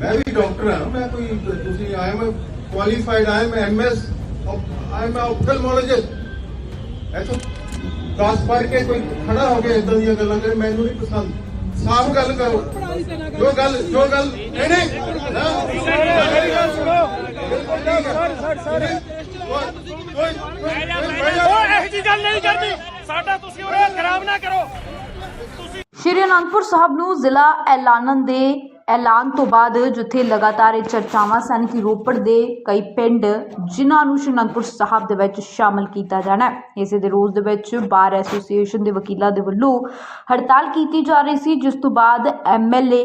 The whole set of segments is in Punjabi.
ਮੈਂ ਵੀ ਡਾਕਟਰ ਹਾਂ ਮੈਂ ਕੋਈ ਤੁਸੀਂ I am qualified I am MS I am ophthalmologist ਐਸੋ ਦਸ ਪੜ੍ਹ ਕੇ ਕੋਈ ਖੜਾ ਹੋ ਕੇ ਇਦਾਂ ਦੀਆਂ ਗੱਲਾਂ ਕਰੇ ਮੈਨੂੰ ਨਹੀਂ ਪਸੰਦ। ਸਾਫ਼ ਗੱਲ ਕਰੋ। ਜੋ ਗੱਲ ਜੋ ਗੱਲ ਨਹੀਂ ਨਹੀਂ। ਨਾ। ਮੇਰੀ ਗੱਲ ਸੁਣੋ ਸਰ ਸਰ ਸਰ ਕੋਈ ਉਹ ਇਹੋ ਜੀ ਗੱਲ ਨਹੀਂ ਕਰਨੀ। ਸਾਡਾ ਤੁਸੀਂ ਉਹ ਖਰਾਬ ਨਾ ਕਰੋ। ਤੁਸੀਂ ਸ਼੍ਰੀ ਅਨੰਦਪੁਰ ਸਾਹਿਬ ਨੂੰ ਜ਼ਿਲ੍ਹਾ ਐਲਾਨਣ ਦੇ ਐਲਾਨ ਤੋਂ ਬਾਅਦ ਜਿੱਥੇ ਲਗਾਤਾਰ ਇਹ ਚਰਚਾਵਾਂ ਸਨ ਕਿ ਰੋਪੜ ਦੇ ਕਈ ਪਿੰਡ ਜਿਨ੍ਹਾਂ ਨੂੰ ਸ਼੍ਰੀ ਅਨੰਦਪੁਰ ਸਾਹਿਬ ਦੇ ਵਿੱਚ ਸ਼ਾਮਲ ਕੀਤਾ ਜਾਣਾ ਹੈ। ਇਸੇ ਦੇ ਰੋਜ਼ ਦੇ ਵਿੱਚ ਬਾਰ ਐਸੋਸੀਏਸ਼ਨ ਦੇ ਵਕੀਲਾਂ ਦੇ ਵੱਲੋਂ ਹੜਤਾਲ ਕੀਤੀ ਜਾ ਰਹੀ ਸੀ, ਜਿਸ ਤੋਂ ਬਾਅਦ ਐਮਐਲਏ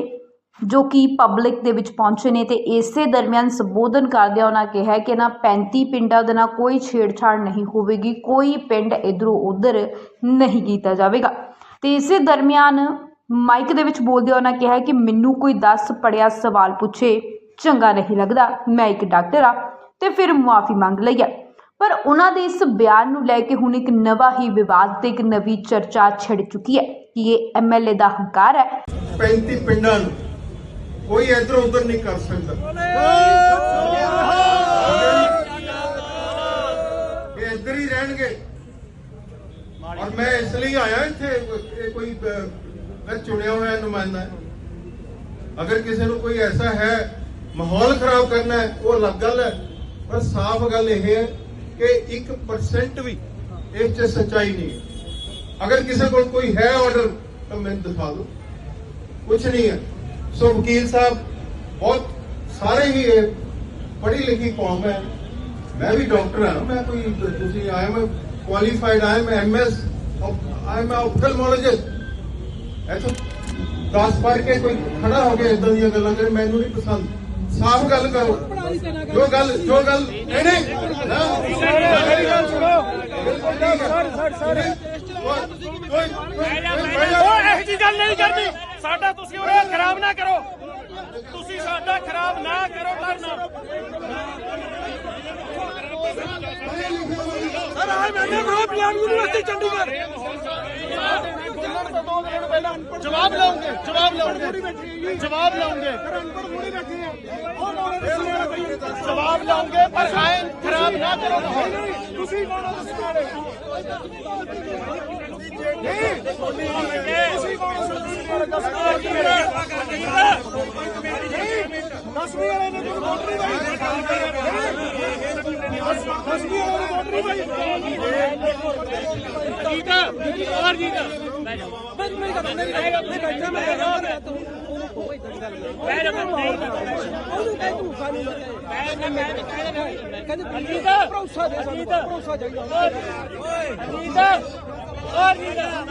ਜੋ ਕਿ ਪਬਲਿਕ ਦੇ ਵਿੱਚ ਪਹੁੰਚੇ ਨੇ ਤੇ ਇਸੇ ਦਰਮਿਆਨ ਸੰਬੋਧਨ ਕਰਦਿਆਂ ਉਹਨਾਂ ਕਿਹਾ ਕਿ ਨਾ 35 ਪਿੰਡਾਂ ਦੇ ਨਾਲ ਕੋਈ ਛੇੜਛਾੜ ਨਹੀਂ ਹੋਵੇਗੀ, ਕੋਈ ਪਿੰਡ ਇਧਰੋਂ ਉਧਰ ਨਹੀਂ ਕੀਤਾ ਜਾਵੇਗਾ। ਤੇ ਇਸੇ ਦਰਮਿਆਨ ਮਾਈਕ ਦੇ ਵਿੱਚ ਬੋਲਦਿਆਂ ਉਹਨਾਂ ਕਿਹਾ ਕਿ ਮੈਨੂੰ ਕੋਈ 10 ਪੜਿਆ ਸਵਾਲ ਪੁੱਛੇ, ਚੰਗਾ ਨਹੀਂ ਲੱਗਦਾ, ਮੈਂ ਇੱਕ ਡਾਕਟਰ ਆ ਤੇ ਫਿਰ ਮੁਆਫੀ ਮੰਗ ਲਈ ਹੈ ਪਰ ਉਹਨਾਂ ਦੇ ਇਸ ਬਿਆਨ ਨੂੰ ਲੈ ਕੇ ਹੁਣ ਇੱਕ ਨਵਾਂ ਹੀ ਵਿਵਾਦ ਤੇ ਇੱਕ ਨਵੀਂ ਚਰਚਾ ਛਿੜ ਚੁੱਕੀ ਹੈ ਕਿ ਇਹ ਐਮਐਲਏ ਦਾ ਹੰਕਾਰ ਹੈ। 35 ਪਿੰਡਾਂ ਨੂੰ ਕੋਈ ਇੱਧਰ ਉੱਧਰ ਨਹੀਂ ਕਰ ਸਕਦਾ। ਇਹ ਇੱਧਰ ਹੀ ਰਹਿਣਗੇ। ਔਰ ਮੈਂ ਇਸ ਲਈ ਆਇਆ ਇੱਥੇ ਕੋਈ ਮੈਂ ਚੁਣਿਆ ਹੋਇਆ ਨੁਮਾਇੰਦਾ ਹੈ। ਅਗਰ ਕਿਸੇ ਨੂੰ ਕੋਈ ਐਸਾ ਹੈ, ਮਾਹੌਲ ਖਰਾਬ ਕਰਨਾ ਹੈ, ਉਹ ਅਲੱਗ ਗੱਲ ਹੈ। ਪਰ ਸਾਫ਼ ਗੱਲ ਇਹ ਹੈ ਕਿ 1% ਵੀ ਇਸ ਚ ਸੱਚਾਈ ਨਹੀਂ ਹੈ। ਅਗਰ ਕਿਸੇ ਕੋਲ ਕੋਈ ਹੈ ਆਰਡਰ ਤਾਂ ਮੈਨੂੰ ਦਿਖਾ ਦਿਓ। ਕੁਝ ਨਹੀਂ ਹੈ। ਸੋ ਵਕੀਲ ਸਾਹਿਬ, ਬਹੁਤ ਸਾਰੇ ਹੀ ਇਹ ਪੜ੍ਹੀ ਲਿਖੀ ਕੌਮ ਹੈ। ਮੈਂ ਵੀ ਡਾਕਟਰ ਹਾਂ, ਮੈਂ ਕੋਈ, ਤੁਸੀਂ I am qualified I am MS I am ophthalmologist ਐਸੋ ਦਸ ਪੜ੍ਹ ਕੇ ਕੋਈ ਖੜਾ ਹੋ ਕੇ ਇਦਾਂ ਦੀਆਂ ਗੱਲਾਂ ਕਰੇ ਮੈਨੂੰ ਨਹੀਂ ਪਸੰਦ। ਸਾਫ਼ ਗੱਲ ਕਰੋ। ਜੋ ਗੱਲ ਜੋ ਗੱਲ ਨਹੀਂ ਨਹੀਂ। ਨਾ। ਮੇਰੀ ਗੱਲ ਸੁਣੋ ਸਰ ਸਰ ਸਰ ਕੋਈ ਉਹ ਇਹੋ ਜੀ ਗੱਲ ਨਹੀਂ ਕਰਨੀ। ਸਾਡਾ ਤੁਸੀਂ ਉਹ ਖਰਾਬ ਨਾ ਕਰੋ। ਤੁਸੀਂ ਸਾਡਾ ਖਰਾਬ ਨਾ ਕਰੋ ਕਰਨਾ ਸਰ ਆਏ ਮੈਨੇ ਬਰੋ ਪਲਾਨ ਯੂਨੀਵਰਸਿਟੀ ਚੰਡੀਗੜ੍ਹ। ਜਵਾਬ ਲਾਉਂਗੇ ਜਵਾਬ ਲਾਉਂਗੇ ਜਵਾਬ ਲਾਉਂਗੇ ਜਵਾਬ ਲਾਉਂਗੇ ਪਰ ਆਏ ਖਰਾਬ ਨਾ ਕਰੋ ਤੁਸੀਂ ਕੌਣ ਹੋ ਦੱਸਣ ਵਾਲੇ ਨਹੀਂ ਤੁਸੀਂ ਕੌਣ ਹੋ ਦੱਸਣ ਵਾਲੇ ਦੱਸਣ ਵਾਲੇ ਕੀ ਮੇਰਾ ਦਸਵੀਂ ਵਾਲੇ ਨੇ ਕੋਈ ਨੌਕਰੀ ਨਹੀਂ ਦਸਵੀਂ ਵਾਲੇ ਨੇ ਨੌਕਰੀ ਨਹੀਂ ਜੀਤਾ ਔਰ ਜੀਤਾ ਬਸ ਮੇਰੀ ਗੱਲ ਮੇਰੀ ਗੱਲ ਮੈਂ ਬੈਠਾ ਮੈਂ ਬੈਠਾ ਤੂੰ ਬਹਿ ਜਾ ਮੈਂ ਉਹਨੂੰ ਕਹਿ ਤੂੰ ਸਾਨੂੰ ਮੈਂ ਮੈਂ ਮੈਂ ਕਹਿੰਦੇ ਜੀਤਾ ਭਰੋਸਾ ਦੇ ਸਾਨੂੰ ਭਰੋਸਾ ਚਾਹੀਦਾ ਜੀਤਾ ਔਰ ਜੀਤਾ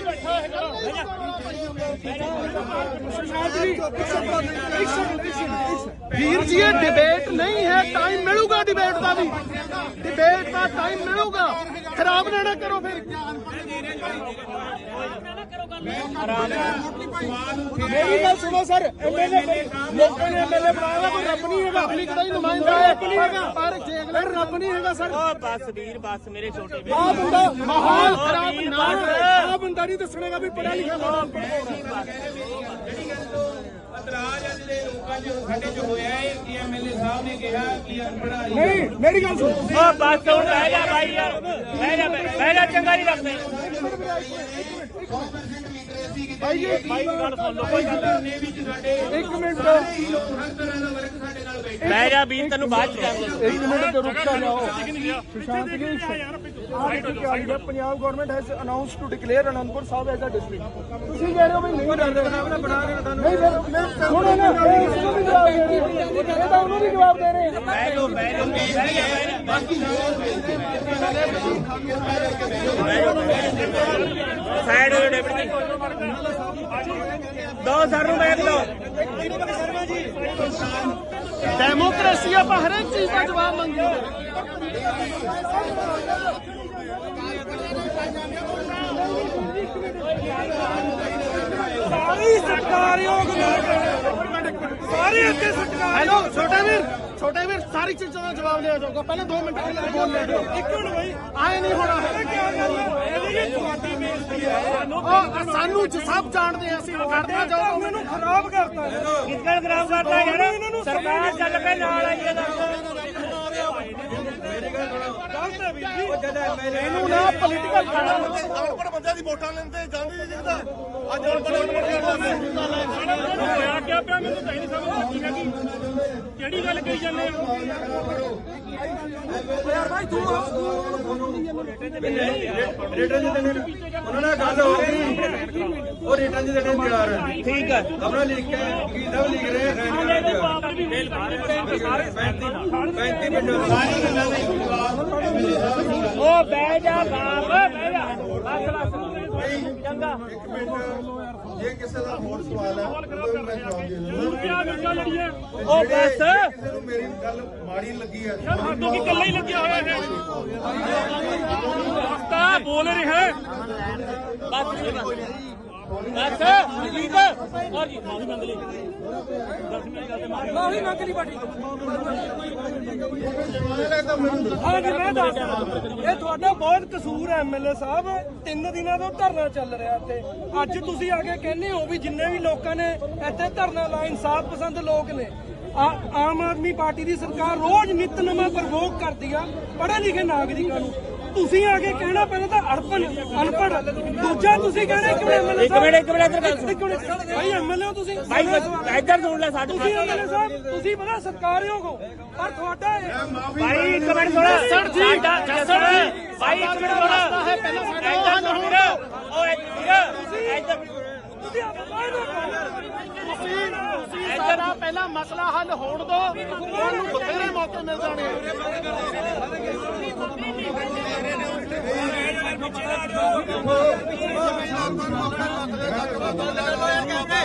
ਬੈਠਾ ਹੈਗਾ ਵੀਰ ਜੀ, ਇਹ ਡਿਬੇਟ ਨਹੀਂ ਹੈ ਟਾਈਮ ਮਿਲੂਗਾ ਡਿਬੇਟ ਦਾ ਵੀ। ਡਿਬੇਟ ਦਾ ਟਾਈਮ ਮਿਲੂਗਾ। ਖਰਾਬ ਨਾ ਨਾ ਕਰੋ ਫਿਰ। ਮੇਰੀ ਗੱਲ ਸੁਣੋ ਸਰ ਐਮਐਲਏ ਲੋਕਾਂ ਨੇ ਐਮਐਲਏ ਬਣਾਇਆ ਕੋਈ ਰੱਬ ਨਹੀਂ ਹੈਗਾ ਪਬਲਿਕ ਦਾ ਹੀ। ਨੁਮਾਇੰਦਾ ਹੈ ਪਰ ਜੇ ਅਗਲੇ ਰੱਬ ਨਹੀਂ ਹੈਗਾ ਸਰ। ਉਹ ਬਸ ਵੀਰ ਬਸ ਮੇਰੇ ਛੋਟੇ ਵੀਰ। ਆ ਬੰਦਾ ਮਾਹੌਲ ਖਰਾਬ ਨਾ ਆ ਬੰਦਾ ਨਹੀਂ ਦੱਸਣੇਗਾ ਵੀ ਪੜਿਆ ਲਿਖਿਆ ਮਾਹੌਲ ਇਤਰਾਜ਼ ਆ ਜਿਹੜੇ ਲੋਕਾਂ 'ਚ ਸਾਡੇ 'ਚ ਹੋਇਆ ਹੈ ਕਿ ਐਮਐਲਏ ਸਾਹਿਬ ਨੇ ਕਿਹਾ ਕਿ ਅਨਪੜ੍ਹ ਆਈ ਨਹੀਂ ਮੇਰੀ ਗੱਲ ਸੁਣ। ਉਹ ਬਸ ਹੁਣ ਬਹਿ ਜਾ ਭਾਈ ਯਾਰ ਬਹਿ ਜਾ ਬਹਿ ਜਾ ਚੰਗਾ ਨਹੀਂ ਲੱਗਦਾ। ਭਾਈ ਜੀ ਭਾਈ ਗੱਲ ਸੁਣ ਲਓ ਕੋਈ ਗੱਲ ਨੇ ਵਿੱਚ ਸਾਡੇ ਇੱਕ ਮਿੰਟ ਹੀ ਲੋਕ ਹਰ ਤਰ੍ਹਾਂ ਦਾ ਵਰਗ ਸਾਡੇ ਨਾਲ ਬੈਠੇ ਬਹਿ ਜਾ ਵੀਰ ਤੈਨੂੰ ਬਾਅਦ ਚ ਕਰ ਇੱਕ ਮਿੰਟ ਤੇ ਰੁਕ ਜਾ ਜਾਓ Sushant ji Punjab government has announced to declare Anandpur Sahib as a district ਤੁਸੀਂ ਕਹਿ ਰਹੇ ਹੋ ਵੀ ਨਹੀਂ ਡਰਦੇ ਬਣਾ ਕੇ ਤੁਹਾਨੂੰ ਨਹੀਂ ਫਿਰ ਮੈਂ ਸੁਣੋ ਨਾ ਇਹ ਵੀ ਜਵਾਬ ਦੇ ਰਹੇ। ਇਹ ਤਾਂ ਉਹਨੂੰ ਵੀ ਜਵਾਬ ਦੇ ਰਹੇ ਬਹਿ ਜਾ ਬਹਿ ਜਾ ਬਹਿ ਜਾ ਸਾਈਡ ਹੋ ਡਿਪਟੀ ਦੋ ਸਰ ਨੂੰ ਬੈਠ ਲਓ। ਡੈਮੋਕ੍ਰੇਸੀ ਆਪਾਂ ਹਰੇਕ ਚੀਜ਼ ਦਾ ਜਵਾਬ ਮੰਗਦੇ ਸਾਰੀ ਸਰਕਾਰਯੋਗ ਸਾਰੇ ਇੱਥੇ ਸਰਕਾਰ ਹੈਲੋ ਛੋਟਾ ਵੀਰ ਛੋਟੇ ਵੀਰ ਸਾਰੀ ਚੀਜ਼ਾਂ ਦਾ ਜਵਾਬ ਲਿਆ ਜਾਊਗਾ। ਪਹਿਲਾਂ 2 ਮਿੰਟ ਬੋਲ ਲੈ ਦਿਓ ਇੱਕ ਮਿੰਟ ਬਾਈ ਆਏ ਨਹੀਂ ਹੋਣਾ ਹੈ ਇਹਦੀ ਤੁਹਾਡੀ ਬੇਇੱਜ਼ਤੀ ਹੈ ਉਹ ਸਾਨੂੰ ਜ- ਸਭ ਜਾਣਦੇ ਆ ਅਸੀਂ ਕਰਨਾ ਚਾਹੋ ਮੈਨੂੰ ਖਰਾਬ ਕਰਤਾ ਕਿੱਕਣ ਖਰਾਬ ਕਰਦਾ ਯਾਰ? ਸਰਕਾਰ ਚੱਲ ਪਏ ਨਾਲ ਆਈ ਹੈ ਦੱਸ ਇਹਨੂੰ ਨਾ ਪੋਲੀਟੀਕਲ ਖਾਣਾ ਅਨਪੜ ਬੰਦਿਆਂ ਦੀ ਵੋਟਾਂ ਲੈਂਦੇ ਜਾਂਦੇ ਨਹੀਂ ਜਿੱਦਾਂ ਅੱਜ ਅਨਪੜ ਅਨਪੜ ਹੋਇਆ ਕਿਆ ਪਿਆ ਮੈਨੂੰ ਤਾਂ ਇਹ ਨਹੀਂ ਸਮਝ ਲੱਗੀ ਹੈਗੀ। ਕਿਹੜੀ ਗੱਲ ਕਹੀ ਜਾਂਦੇ ਹੋ ਰੇਟਾਂ ਦੇ ਦੇਣੇ ਉਹਨਾਂ ਨਾਲ ਗੱਲ ਹੋ ਗਈ ਉਹ ਰੇਟਾਂ ਦੇ ਦੇਣੇ ਤਿਆਰ ਹੈ ਠੀਕ ਹੈ। ਆਪਣਾ ਲਿਖ ਕੇ ਵਕੀਲ ਸਾਹਿਬ ਲਿਖ ਰਹੇ ਹੈ ਪੈਂਤੀ ਮਿੰਟ ਉਹ ਬਹਿ ਜਾ ਬਾਪ ਬਹਿ ਜਾ। ਬਸ ਬਸ। ਚੰਗਾ ਇੱਕ ਮਿੰਟ ਜੇ ਕਿਸੇ ਦਾ ਹੋਰ ਸਵਾਲ ਹੈ ਉਹਦਾ ਮੈਂ ਜਵਾਬ ਦੇ ਦੂੰਗਾ ਉਹ ਬਸ ਕਿਸੇ ਨੂੰ ਮੇਰੀ ਗੱਲ ਮਾੜੀ ਲੱਗੀ ਹੈ ਯਾਰ ਸਾਡੋ ਕੀ ਕੱਲਾ ਹੀ ਲੱਗਿਆ ਹੋਇਆ ਹੈ ਬੋਲ ਰਿਹਾ ਬਸ ਬਸ ਬਸ ਠੀਕ ਔਰ ਜੀ ਮਾਫੀ ਮੰਗ ਲਈ। ਮਾਫੀ ਮੰਗ ਲਈ। ਬਾਟੀ ਸਵਾਲ ਹੈ ਤਾਂ ਮੈਨੂੰ ਦੱਸੋ ਹਾਂਜੀ ਮੈਂ ਦੱਸਦਾ ਇਹ ਤੁਹਾਡਾ ਬਹੁਤ ਕਸੂਰ ਹੈ ਐਮਐਲਏ ਸਾਹਿਬ। ਤਿੰਨ ਦਿਨਾਂ ਤੋਂ ਧਰਨਾ ਚੱਲ ਰਿਹਾ ਤੇ ਅੱਜ ਤੁਸੀਂ ਆ ਕੇ ਕਹਿੰਦੇ ਹੋ ਵੀ ਜਿੰਨੇ ਵੀ ਲੋਕਾਂ ਨੇ ਇੱਥੇ ਧਰਨਾ ਲਾਇਆ ਇਨਸਾਫ ਪਸੰਦ ਲੋਕ ਨੇ। ਆਮ ਆਦਮੀ ਪਾਰਟੀ ਦੀ ਸਰਕਾਰ ਰੋਜ਼ ਨਿਤ ਨਵਾਂ ਪ੍ਰਵੋਗ ਕਰਦੀ ਆ ਪੜ੍ਹੇ ਲਿਖੇ ਨਾਗਰਿਕਾਂ ਨੂੰ। ਤੁਸੀਂ ਆ ਕੇ ਕਹਿਣਾ ਪਹਿਲਾਂ ਤਾਂ ਅੜਪਨ ਅਨਪੜ ਦੂਜਾ ਤੁਸੀਂ ਕਹਿਣਾ ਕਿ ਐਮਐਲਏ ਇੱਕ ਮਿੰਟ, ਇੱਕ ਮਿੰਟ, ਇੱਧਰ ਗੱਲ ਇੱਕ ਮਿੰਟ। ਭਾਈ ਐਮਐਲਏ ਹੋ ਤੁਸੀਂ। ਭਾਈ ਇੱਧਰ ਸੁਣ ਲੈ ਸਾਡੇ ਤੁਸੀਂ ਐਮਐਲਏ ਸਾਹਿਬ ਤੁਸੀਂ ਬੜਾ ਸਤਿਕਾਰਯੋਗ ਹੋ ਪਰ ਤੁਹਾਡਾ ਭਾਈ ਇੱਕ ਮਿੰਟ ਥੋੜਾ ਸਾਡਾ ਜਸੜ ਭਾਈ ਇੱਕ ਮਿੰਟ ਥੋੜਾ ਇੱਧਰ ਸੁਣ ਵੀਰ ਉਹ ਵੀਰ ਇੱਧਰ ਤੁਸੀਂ ਆਪਣੇ ਤੁਸੀਂ ਸਾਡਾ ਪਹਿਲਾ ਮਸਲਾ ਹੱਲ ਹੋਣ ਦੋ ਤੁਹਾਨੂੰ ਬਥੇਰੇ ਮੌਕੇ ਮਿਲ ਜਾਣੇ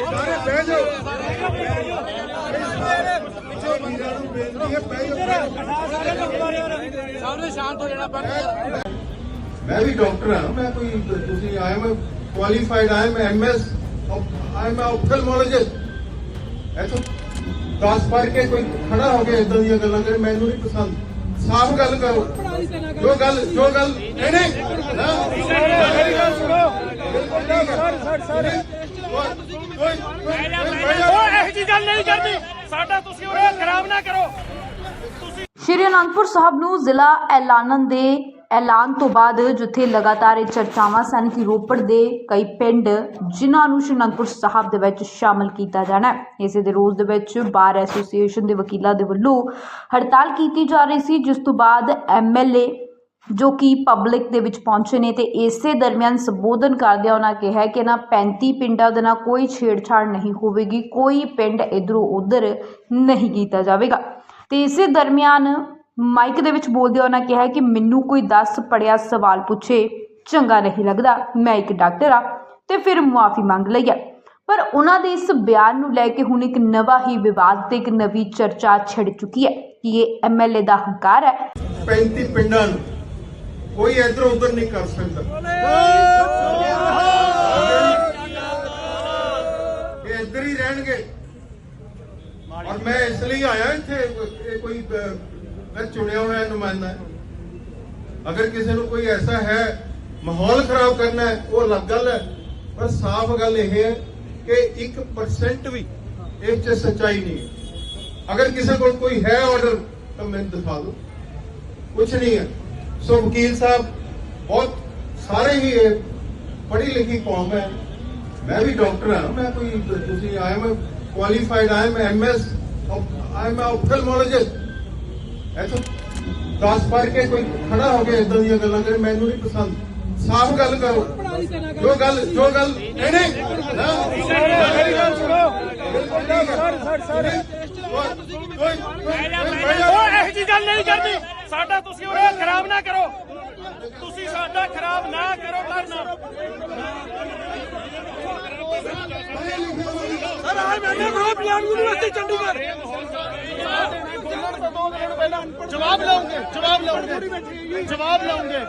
ਸਾਰੇ ਬਹਿ ਜਾਓ ਪਿੱਛੇ ਵੀਰਾਂ ਨੂੰ ਬੇਨਤੀ ਹੈ ਬਹਿ ਜਾਓ ਸਾਹਮਣੇ ਸ਼ਾਂਤ ਹੋ ਜਾਣਾ ਮੈਂ ਵੀ ਡਾਕਟਰ ਹਾਂ ਮੈਂ ਕੋਈ ਤੁਸੀਂ I am qualified I am MS I am ophthalmologist ਐਸੋ 10 ਪੜ੍ਹ ਕੇ ਕੋਈ ਖੜਾ ਹੋ ਕੇ ਇਦਾਂ ਦੀਆਂ ਗੱਲਾਂ ਕਰੇ ਮੈਨੂੰ ਨਹੀਂ ਪਸੰਦ ਸਾਫ਼ ਗੱਲ ਕਰੋ ਜੋ ਗੱਲ ਜੋ ਗੱਲ ਨਹੀਂ ਨਹੀਂ ਨਾ ਮੇਰੀ ਗੱਲ ਸੁਣੋ ਸਰ ਸਰ ਸਰ ਉਹ ਇਹੋ ਜੀ ਗੱਲ ਨਹੀਂ ਕਰਦੀ ਸਾਡਾ ਤੁਸੀਂ ਉਹ ਖਰਾਬ ਨਾ ਕਰੋ ਸ਼੍ਰੀ ਅਨੰਦਪੁਰ ਸਾਹਿਬ ਨੂੰ ਜ਼ਿਲ੍ਹਾ ਐਲਾਨਣ ਦੇ ਐਲਾਨ ਤੋਂ ਬਾਅਦ ਜਿੱਥੇ ਲਗਾਤਾਰ ਇਹ ਚਰਚਾਵਾਂ ਸਨ ਕਿ ਰੋਪੜ ਦੇ ਕਈ ਪਿੰਡ ਜਿਨ੍ਹਾਂ ਨੂੰ ਸ਼੍ਰੀ ਅਨੰਦਪੁਰ ਸਾਹਿਬ ਦੇ ਵਿੱਚ ਸ਼ਾਮਲ ਕੀਤਾ ਜਾਣਾ ਹੈ। ਇਸੇ ਦੇ ਰੋਜ਼ ਦੇ ਵਿੱਚ ਬਾਰ ਐਸੋਸੀਏਸ਼ਨ ਦੇ ਵਕੀਲਾਂ ਦੇ ਵੱਲੋਂ ਹੜਤਾਲ ਕੀਤੀ ਜਾ ਰਹੀ ਸੀ, ਜਿਸ ਤੋਂ ਬਾਅਦ ਐਮਐਲਏ ਜੋ ਕਿ ਪਬਲਿਕ ਦੇ ਵਿੱਚ ਪਹੁੰਚੇ ਨੇ ਤੇ ਇਸੇ ਦਰਮਿਆਨ ਸੰਬੋਧਨ ਕਰਦਿਆਂ ਉਹਨਾਂ ਕਿਹਾ ਕਿ ਨਾ 35 ਪਿੰਡਾਂ ਦੇ ਨਾਲ ਕੋਈ ਛੇੜਛਾੜ ਨਹੀਂ ਹੋਵੇਗੀ, ਕੋਈ ਪਿੰਡ ਇਧਰੋਂ ਉਧਰ ਨਹੀਂ ਕੀਤਾ ਜਾਵੇਗਾ। ਤੇ ਇਸੇ ਦਰਮਿਆਨ ਮਾਈਕ ਦੇ ਵਿੱਚ ਬੋਲਦਿਆਂ ਉਹਨਾਂ ਕਿਹਾ ਕਿ ਮੈਨੂੰ ਕੋਈ 10 ਪੜਿਆ ਸਵਾਲ ਪੁੱਛੇ, ਚੰਗਾ ਨਹੀਂ ਲੱਗਦਾ, ਮੈਂ ਇੱਕ ਡਾਕਟਰ ਆ ਤੇ ਫਿਰ ਮੁਆਫੀ ਮੰਗ ਲਈ ਹੈ। ਪਰ ਉਹਨਾਂ ਦੇ ਇਸ ਬਿਆਨ ਨੂੰ ਲੈ ਕੇ ਹੁਣ ਇੱਕ ਨਵਾਂ ਹੀ ਵਿਵਾਦ ਤੇ ਇੱਕ ਨਵੀਂ ਚਰਚਾ ਛਿੜ ਚੁੱਕੀ ਹੈ ਕਿ ਇਹ ਐਮਐਲਏ ਦਾ ਹੰਕਾਰ ਹੈ। 35 ਪਿੰਡਾਂ ਨੂੰ ਕੋਈ ਇੱਧਰ ਉੱਧਰ ਨਹੀਂ ਕਰ ਸਕਦਾ। ਇਹ ਇੱਧਰ ਹੀ ਰਹਿਣਗੇ। ਔਰ ਮੈਂ ਇਸ ਲਈ ਆਇਆ ਇੱਥੇ ਕੋਈ ਅਹ, ਚੁਣਿਆ ਹੋਇਆ ਨੁਮਾਇੰਦਾ ਹੈ। ਅਗਰ ਕਿਸੇ ਨੂੰ ਕੋਈ ਐਸਾ ਹੈ ਮਾਹੌਲ ਖਰਾਬ ਕਰਨਾ ਹੈ ਉਹ ਅਲੱਗ ਗੱਲ ਹੈ। ਪਰ ਸਾਫ਼ ਗੱਲ ਇਹ ਹੈ ਕਿ 1% ਵੀ ਇਸ ਚ ਸੱਚਾਈ ਨਹੀਂ ਹੈ। ਅਗਰ ਕਿਸੇ ਕੋਲ ਕੋਈ ਹੈ ਆਰਡਰ ਤਾਂ ਮੈਨੂੰ ਦਿਖਾ ਦਿਓ। ਕੁਝ ਨਹੀਂ ਹੈ। ਸੋ ਵਕੀਲ ਸਾਹਿਬ ਬਹੁਤ ਸਾਰੇ ਹੀ ਇਹ ਪੜ੍ਹੀ ਲਿਖੀ ਕੌਮ ਹੈ। ਮੈਂ ਵੀ ਡਾਕਟਰ ਹਾਂ। ਮੈਂ ਕੋਈ ਤੁਸੀਂ I am qualified I am MS I am ophthalmologist ਐਸੋ 10 ਪੜ੍ਹ ਕੇ ਕੋਈ ਖੜਾ ਹੋ ਕੇ ਇਦਾਂ ਦੀਆਂ ਗੱਲਾਂ ਕਰੇ, ਮੈਨੂੰ ਨਹੀਂ ਪਸੰਦ। ਸਾਫ਼ ਗੱਲ ਕਰੋ। ਜੋ ਗੱਲ ਜੋ ਗੱਲ ਨਹੀਂ ਨਹੀਂ। ਨਾ। ਮੇਰੀ ਗੱਲ ਸੁਣੋ ਸਰ ਸਰ ਸਰ ਉਹ ਇਹੋ ਜੀ ਗੱਲ ਨਹੀਂ ਕਰਦੀ ਸਾਡਾ ਤੁਸੀਂ ਉਹ ਖਰਾਬ ਨਾ ਕਰੋ। ਤੁਸੀਂ ਸਾਡਾ ਖਰਾਬ ਨਾ ਕਰੋ ਕਰਨਾ ਸਰ ਆਏ ਮੈਂ ਪੰਜਾਬ ਯੂਨੀਵਰਸਿਟੀ ਚੰਡੀਗੜ੍ਹ ਜਵਾਬ ਲਾਉਂਗੇ ਜਵਾਬ ਲਾਉਂਗੇ ਜਵਾਬ ਲਾਉਂਗੇ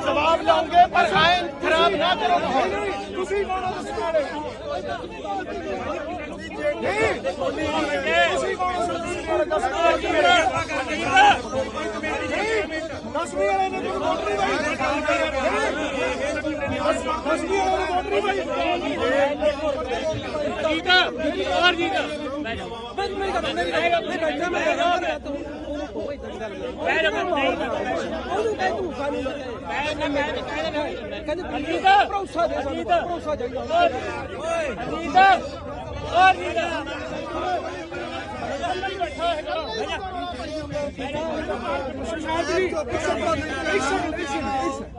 ਜਵਾਬ ਲਾਉਂਗੇ ਪਰ ਆਇਨ ਖਰਾਬ ਨਾ ਕਰੋ ਮਾਹੌਲ ਤੁਸੀਂ ਕੌਣ ਹੋ ਦੱਸਣ ਵਾਲੇ ਦਸਵੀਂ ਵਾਲੇ ਨੇ ਕੋਈ ਵੋਟ ਨਹੀਂ ਪਾਈ ਦਸਵੀਂ ਵਾਲੇ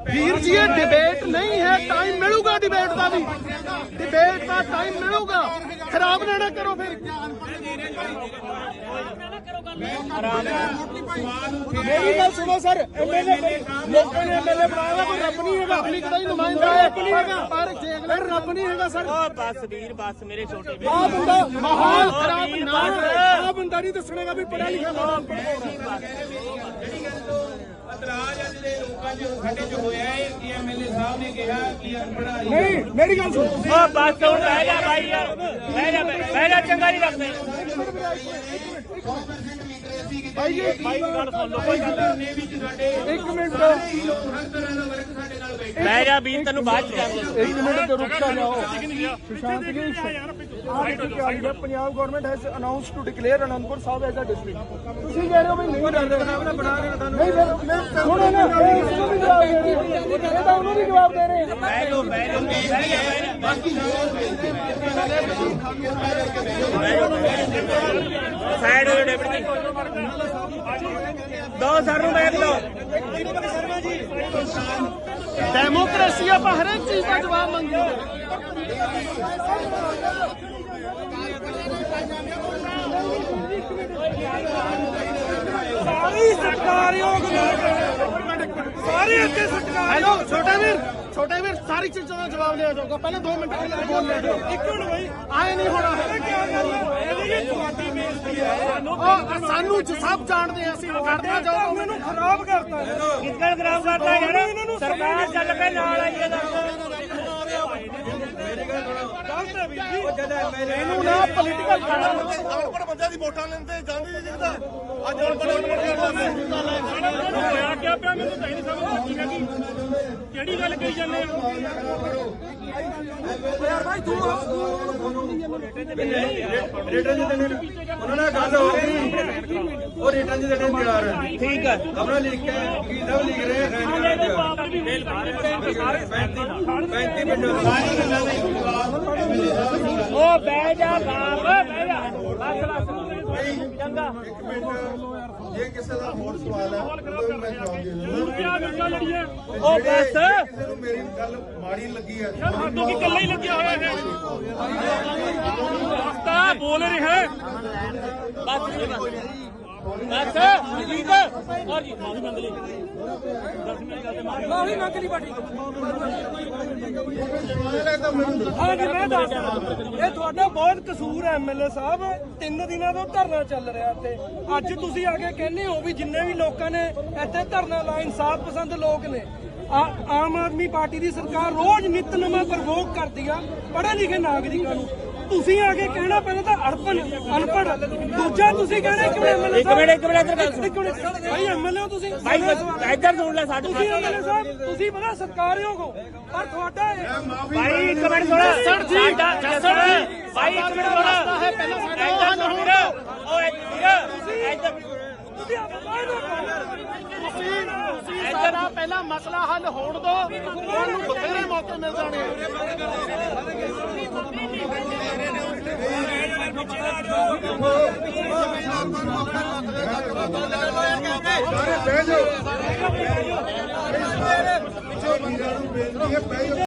ਵੀਰ ਜੀ, ਇਹ ਡਿਬੇਟ ਨਹੀਂ ਹੈ ਟਾਈਮ ਮਿਲੂਗਾ ਡਿਬੇਟ ਦਾ ਵੀ। ਡਿਬੇਟ ਦਾ ਟਾਈਮ ਮਿਲੂਗਾ। ਖਰਾਬ ਨਾ ਨਾ ਕਰੋ ਫਿਰ। ਮੇਰੀ ਗੱਲ ਸੁਣੋ ਸਰ ਐਮਐਲਏ ਲੋਕਾਂ ਨੇ ਐਮਐਲਏ ਬਣਾਇਆ ਕੋਈ ਰੱਬ ਨਹੀਂ ਹੈਗਾ ਪਬਲਿਕ ਦਾ ਹੀ। ਨੁਮਾਇੰਦਾ ਹੈ ਪਰ ਜੇ ਅਗਲੇ ਰੱਬ ਨਹੀਂ ਹੈਗਾ ਸਰ। ਓ ਬਸ ਵੀਰ ਬਸ ਮੇਰੇ ਛੋਟੇ ਵੀਰ। ਆ ਬੰਦਾ ਮਾਹੌਲ ਖਰਾਬ ਨਾ। ਕਰੇ। ਆ ਬੰਦਾ ਨਹੀਂ ਦੱਸਣੇਗਾ ਵੀ ਪੜਿਆ ਲਿਖਿਆ ਲੋਕ ਇਤਰਾਜ਼ ਅੱਜ ਦੇ ਲੋਕਾਂ 'ਚ ਸਾਡੇ 'ਚ ਹੋਇਆ ਹੈ ਕਿ ਐਮਐਲਏ ਸਾਹਿਬ ਨੇ ਕਿਹਾ ਕਿ ਅਨਪੜ੍ਹ ਆਈ ਨਹੀਂ ਮੇਰੀ ਗੱਲ ਸੁਣੋ। ਓ ਬਸ ਹੁਣ ਬਹਿ ਜਾ ਭਾਈ ਯਾਰ ਬਹਿ ਜਾ ਬਹਿ ਜਾ ਚੰਗਾ ਨਹੀਂ ਲੱਗਦਾ। ਭਾਈ ਜੀ ਭਾਈ ਗੱਲ ਸੁਣ ਲਓ ਕੋਈ ਗੱਲ ਨੇ ਵਿੱਚ ਸਾਡੇ ਇੱਕ ਮਿੰਟ। ਹਰ ਤਰ੍ਹਾਂ ਦਾ ਵਰਗ ਸਾਡੇ ਨਾਲ ਬੈਠਾ। ਬਹਿ ਜਾ ਵੀਰ ਤੈਨੂੰ ਬਾਅਦ ਚ ਕਰ ਲਓ ਇੱਕ ਮਿੰਟ ਤੇ ਰੁਕ ਜਾ ਜਾਓ। Sushant ji Punjab government has announced to declare Anandpur Sahib as a district ਤੁਸੀਂ ਕਹਿ ਰਹੇ ਹੋ ਵੀ ਨਹੀਂ ਬਣਾ ਬਣਾ ਕੇ ਤੁਹਾਨੂੰ। ਨਹੀਂ ਫਿਰ ਮੈਂ ਸੁਣੋ ਨਾ ਵੀ ਜਵਾਬ ਦੇ ਰਹੇ। ਹੋ। ਇਹ ਤਾਂ ਉਹਨੂੰ ਵੀ ਜਵਾਬ ਦੇ ਰਹੇ। ਹੋ। ਬਹਿ ਜਾ ਬਹਿ ਜਾ ਬਹਿ ਜਾ ਬਹਿ ਜਾ ਸਾਈਡ ਹੋ ਡਿਪਟੀ ਦੋ ਸਰ ਨੂੰ ਬੈਠ ਲਓ। ਡੈਮੋਕ੍ਰੇਸੀ ਆਪਾਂ ਹਰੇਕ ਚੀਜ਼ ਦਾ ਜਵਾਬ ਮੰਗਦੇ ਸਾਰੀ ਸਤਿਕਾਰਯੋਗ ਲੋਕ ਸਾਰੇ ਇੱਥੇ ਸਤਿਕਾਰ ਹੈਲੋ ਛੋਟੇ ਵੀਰ ਛੋਟੇ ਵੀਰ ਸਾਰੀ ਚੀਜ਼ਾਂ ਦਾ ਜਵਾਬ ਲਿਆ ਜਾਊਗਾ ਪਹਿਲੇ 2 ਮਿੰਟ ਪਹਿਲੇ ਬੋਲ ਲਿਆ ਜਾਓ ਇੱਕ ਮਿੰਟ ਬਈ। ਆਏ ਨਹੀਂ ਹੋਣਾ। ਹੈ? ਸਾਨੂੰ ਜ- ਸਭ ਜਾਣਦੇ ਆ ਅਸੀਂ ਲੜਨਾ ਚਾਹੋ ਮੈਨੂੰ ਖਰਾਬ ਕਰਤਾ ਕਿੱਕਰ ਖਰਾਬ ਕਰਦਾ ਯਾਰ? ਸਰਕਾਰ ਚੱਲ ਕੇ ਨਾਲ ਆਈ ਹੈ ਦੱਸ। ਗਲਤ ਹੈ ਵੀਰ ਜੀ। ਇਹਨੂੰ ਨਾ ਪੋਲੀਟੀਕਲ ਅਨਪੜ ਬੰਦਿਆਂ ਦੀ ਵੋਟਾਂ ਲੈਂਦੇ ਜਾਂਦੀ ਨਹੀਂ ਜਿੱਦਾਂ ਅੱਜ ਅਨਪੜ ਅਨਪੜ ਹੋਇਆ ਕਿਆ ਪਿਆ? ਮੈਨੂੰ ਤਾਂ ਨਹੀਂ ਸਮਝ ਆਉਂਦੀ ਹੈਗੀ। ਕਿਹੜੀ ਗੱਲ ਕਹੀ ਜਾਂਦੇ ਹੋ ਯਾਰ ਭਾਈ ਤੂੰ ਰਿਟਰਨ ਜਿਹਦੇ ਨੇ ਉਹਨਾਂ ਨਾਲ ਗੱਲ ਹੋ ਗਈ। ਉਹ ਰਿਟਰਨ ਜਿਹਦੇ ਨੇ ਤਿਆਰ ਠੀਕ ਹੈ। ਆਪਣਾ ਲਿਖ ਕੇ ਕੀ ਸਭ ਲਿਖ ਰਹੇ ਹੈ। ਇਹਦੇ ਬਾਪ ਵੀ ਫੇਲ ਬਾਹਰ ਸਾਰੇ 35 ਮਿੰਟ ਉਹ ਬਹਿ ਜਾ ਬਾਪ ਬਹਿ ਜਾ। ਬਸ ਬਸ। ਚੰਗਾ। ਇੱਕ ਮਿੰਟ ਜੇ ਕਿਸੇ ਦਾ ਹੋਰ ਸਵਾਲ ਹੈ ਵੀ ਮੈਂ ਜਵਾਬ ਦੇ ਦਿੰਦਾ। ਉਹ ਬਸ। ਕਿਸੇ ਨੂੰ ਮੇਰੀ ਗੱਲ ਮਾੜੀ ਲੱਗੀ ਹੈ ਸਾਡੂ ਕੀ ਕੱਲਾ ਹੀ ਲੱਗਿਆ ਹੋਇਆ ਹੈ ਰਸਤਾ ਬੋਲ ਰਿਹਾ ਬਸ। ਬਸ ਬਸ ਜੀਤ ਔਰ ਜੀ ਮਾਫੀ ਮੰਗ ਲਈ। ਮਾਹੀ ਮੰਗ ਲਈ। ਬਾਟੀ ਸਵਾਲ ਹੈ ਤਾਂ ਮੈਨੂੰ ਦੱਸੋ। ਹਾਂ ਜੀ ਮੈਂ ਦੱਸਦਾ ਇਹ ਤੁਹਾਡਾ ਬਹੁਤ ਕਸੂਰ ਹੈ ਐਮਐਲਏ ਸਾਹਿਬ। ਤਿੰਨ ਦਿਨਾਂ ਤੋਂ ਧਰਨਾ ਚੱਲ ਰਿਹਾ ਅੱਜ ਤੁਸੀਂ ਆ ਕੇ ਕਹਿੰਦੇ ਹੋ ਵੀ ਜਿੰਨੇ ਵੀ ਲੋਕਾਂ ਨੇ ਇੱਥੇ ਧਰਨਾ ਲਾਇਆ ਇਨਸਾਫ ਪਸੰਦ ਲੋਕ ਨੇ। ਆਮ ਆਦਮੀ ਪਾਰਟੀ ਦੀ ਸਰਕਾਰ ਰੋਜ਼ ਨਿਤ ਨਵਾਂ ਪ੍ਰਵੋਗ ਕਰਦੀ ਆ ਪੜ੍ਹੇ ਲਿਖੇ ਨਾਗਰਿਕਾਂ ਨੂੰ। ਤੁਸੀਂ ਆ ਕੇ ਕਹਿਣਾ ਪਹਿਲਾਂ ਤਾਂ ਅੜਪਣ ਅਨਪੜ੍ਹ। ਦੂਜਾ ਤੁਸੀਂ ਕਹਿਣਾ ਕਿ ਐਮਐਲਏ ਇੱਕ ਮਿੰਟ, ਇੱਕ ਮਿੰਟ, ਇੱਧਰ ਗੱਲ ਸੁਣੋ। ਇੱਕ ਮਿੰਟ। ਭਾਈ ਐਮਐਲਏ ਹੋ ਤੁਸੀਂ। ਭਾਈ ਇੱਧਰ ਸੁਣ ਲੈ ਸਾਡੇ ਤੁਸੀਂ ਐਮਐਲਏ ਸਾਹਿਬ ਤੁਸੀਂ ਬੜਾ ਸਤਿਕਾਰਯੋਗ ਹੋ। ਪਰ ਤੁਹਾਡਾ ਭਾਈ ਇੱਕ ਮਿੰਟ ਸੁਣ। ਸਾਡਾ ਜੱਸੜ ਭਾਈ ਇੱਕ ਮਿੰਟ ਸੁਣ। ਹੈ ਪਹਿਲਾਂ ਸਾਡਾ। ਇੱਧਰ ਸੁਣ। ਵੀਰ ਇੱਧਰ ਤੁਸੀਂ ਆਪ ਤੁਸੀਂ ਸਾਡਾ ਪਹਿਲਾ ਮਸਲਾ ਹੱਲ ਹੋਣ ਦੋ ਤੁਹਾਨੂੰ ਬਥੇਰੇ ਮੌਕੇ ਮਿਲ ਜਾਣੇ ਸਾਰੇ ਬਹਿ ਜਾਓ ਪਿੱਛੇ ਵੀਰਾਂ ਨੂੰ ਬੇਨਤੀ ਹੈ ਬਹਿ ਜਾਓ